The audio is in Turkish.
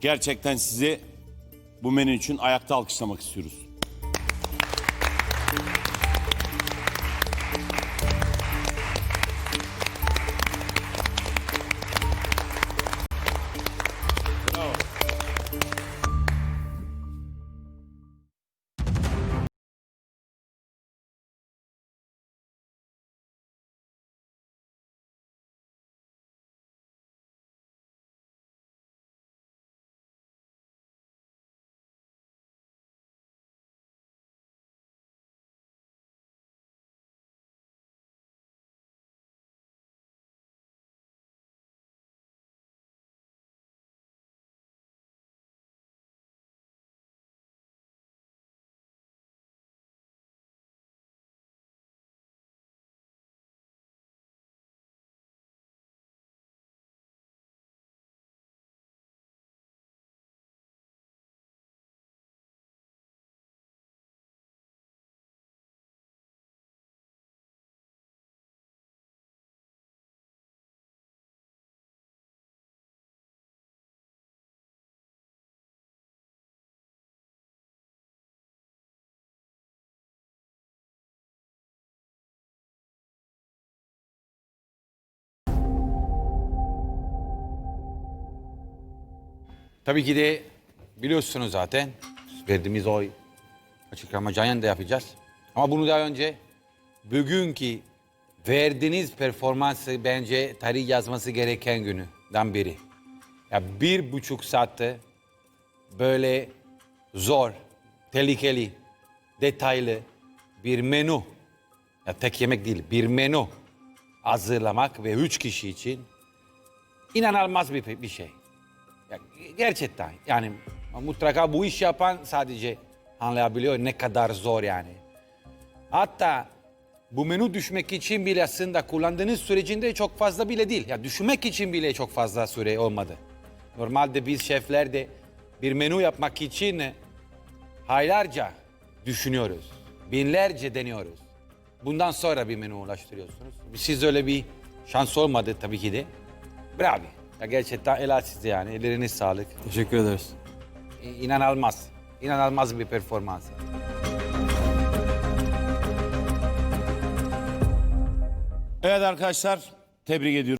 Gerçekten sizi bu menü için ayakta alkışlamak istiyoruz. Tabii ki de biliyorsunuz zaten verdiğimiz oy açıklama Cayan da yapacağız. Ama bunu daha önce bugünkü verdiğiniz performansı bence tarih yazması gereken gününden biri. Ya bir buçuk saatte böyle zor, tehlikeli, detaylı bir menü. Ya tek yemek değil, bir menü hazırlamak ve üç kişi için inanılmaz bir, bir şey. Ya gerçekten yani mutlaka bu iş yapan sadece anlayabiliyor ne kadar zor yani. Hatta bu menü düşmek için bile aslında kullandığınız sürecinde çok fazla bile değil. Ya düşünmek için bile çok fazla süre olmadı. Normalde biz şefler de bir menü yapmak için aylarca düşünüyoruz. Binlerce deniyoruz. Bundan sonra bir menü ulaştırıyorsunuz. Siz öyle bir şans olmadı tabii ki de. Bravo. Ya gerçekten helal size yani. Elleriniz sağlık. Teşekkür ederiz. İ- İnanılmaz. İnanılmaz bir performans. Evet arkadaşlar tebrik ediyorum.